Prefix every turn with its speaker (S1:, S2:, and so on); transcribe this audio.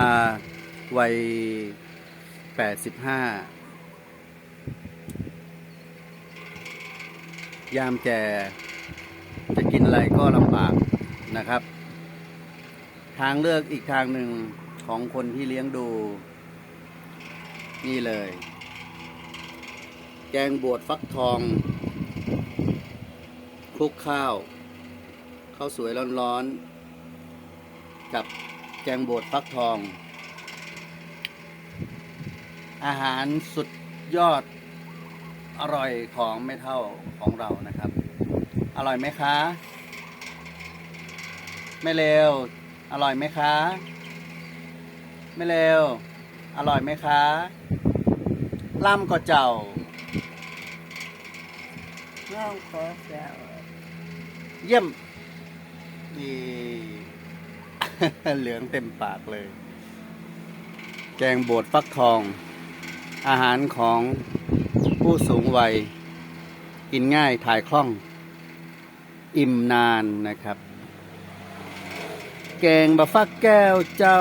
S1: าวัยแปดสิบห้ายามแก่จะกินอะไรก็ลำบากนะครับ ทางเลือกอีกทางหนึ่งของคนที่เลี้ยงดู นี่เลย แกงบวชฟักทองคลุกข้าวข้าวสวยร้อนๆกับ แกงบวชฟักทอง อาหารสุดยอดอร่อยของไม่เท่าของเรานะครับ อร่อยไหมคะ ไม่เร็ว อร่อยไหมคะ ไม่เร็ว อร่อยไหมคะล่ำก็เจ้า
S2: น้องขอแซว
S1: เยี่ยมนี่ เหลืองเต็มปากเลย แกงบดฟักทอง อาหารของผู้สูงวัย กินง่ายถ่ายคล่อง อิ่มนานนะครับ แกงบะฟักแก้วเจ้า